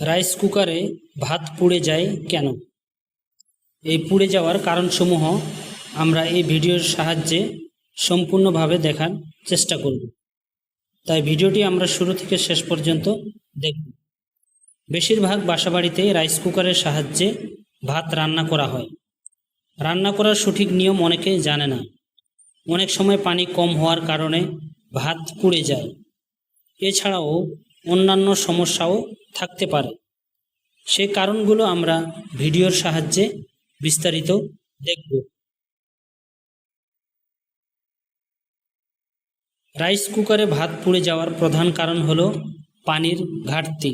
Rice কুকারে ভাত পুড়ে যায় কেন? এই পুড়ে যাওয়ার কারণসমূহ আমরা এই ভিডিওর সাহায্যে সম্পূর্ণভাবে দেখার চেষ্টা করব। তাই ভিডিওটি আমরা শুরু থেকে শেষ পর্যন্ত দেখব। বেশিরভাগ বাসাবাড়িতে রাইস কুকারের সাহায্যে ভাত রান্না করা হয়। রান্না করার সঠিক নিয়ম অনেকে জানে না। অনেক সময় পানি কম হওয়ার কারণে ভাত পুড়ে যায়। এছাড়াও অন্যান্য সমস্যাও থাকতে পারে। সেই কারণগুলো আমরা ভিডিওর সাহায্যে বিস্তারিত দেখব। রাইস কুকারে ভাত পুড়ে যাওয়ার প্রধান কারণ হলো পানির ঘাটতি।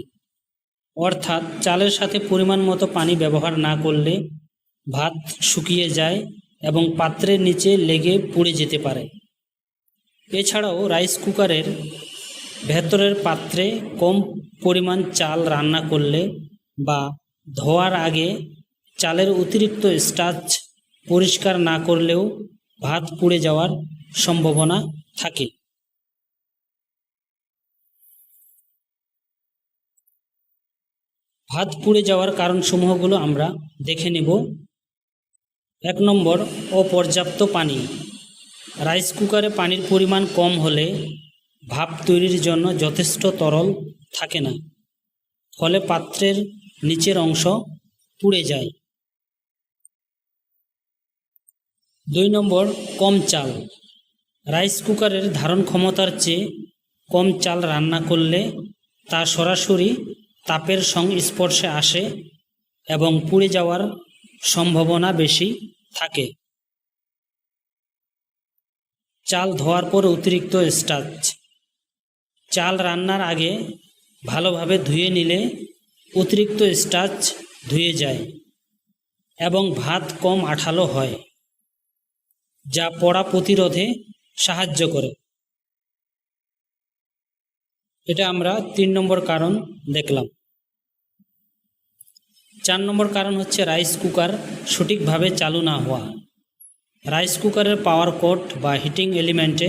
অর্থাৎ চালের সাথে পরিমাণ মতো পানি ব্যবহার না করলে ভাত শুকিয়ে যায় এবং পাত্রের নিচে লেগে পুড়ে যেতে পারে। এছাড়াও রাইস কুকারের ভেতরের পাত্রে কম পরিমাণ চাল রান্না করলে বা ধোয়ার আগে চালের অতিরিক্ত স্টাচ পরিষ্কার না করলেও ভাত পুড়ে যাওয়ার সম্ভাবনা থাকে। ভাত পুড়ে যাওয়ার কারণসমূহগুলো আমরা দেখে নেব। এক নম্বর, অপর্যাপ্ত পানি। রাইস কুকারে পানির পরিমাণ কম হলে ভাপ তৈরির জন্য যথেষ্ট তরল থাকে না, ফলে পাত্রের নিচের অংশ পুড়ে যায়। দুই নম্বর, কম চাল। রাইস কুকারের ধারণ ক্ষমতার চেয়ে কম চাল রান্না করলে তা সরাসরি তাপের সংস্পর্শে আসে এবং পুড়ে যাওয়ার সম্ভাবনা বেশি থাকে। চাল ধোয়ার পর অতিরিক্ত স্টার্চ। চাল রান্নার আগে ভালোভাবে ধুয়ে নিলে অতিরিক্ত স্টার্চ ধুয়ে যায় এবং ভাত কম আঠালো হয়, যা পড়া প্রতিরোধে সাহায্য করে। এটা আমরা তিন নম্বর কারণ দেখলাম। চার নম্বর কারণ হচ্ছে রাইস কুকার সঠিকভাবে চালু না হওয়া। রাইস কুকারের পাওয়ার কোট বা হিটিং এলিমেন্টে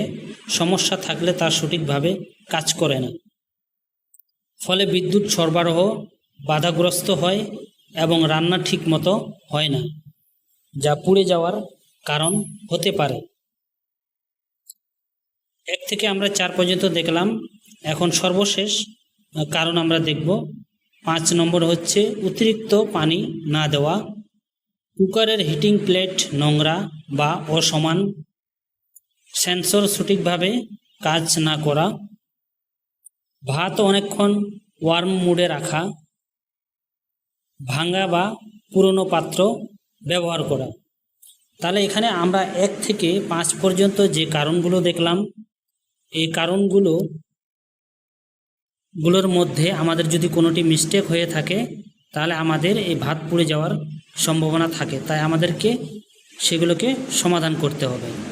সমস্যা থাকলে তা সঠিকভাবে কাজ করে না। ফলে বিদ্যুৎ সরবরাহ বাধাগ্রস্ত হয় এবং রান্না ঠিক মতো হয় না, যা পুড়ে যাওয়ার কারণ হতে পারে। এক থেকে আমরা চার পর্যন্ত দেখলাম। এখন সর্বশেষ কারণ আমরা দেখব। পাঁচ নম্বর হচ্ছে অতিরিক্ত পানি না দেওয়া, কুকারের হিটিং প্লেট নোংরা বা অসমান, সেন্সর সঠিকভাবে কাজ না করা ভাত অনেকক্ষণ ওয়ার্ম মুডে রাখা ভাঙা বা পুরনো পাত্র ব্যবহার করা। তাহলে এখানে আমরা এক থেকে পাঁচ পর্যন্ত যে কারণগুলো দেখলাম, এই কারণগুলো গুলোর মধ্যে আমাদের যদি কোনোটি মিস্টেক হয়ে থাকে, তাহলে আমাদের এই ভাত পুড়ে যাওয়ার সম্ভাবনা থাকে। তাই আমাদেরকে সেগুলোকে সমাধান করতে হবে।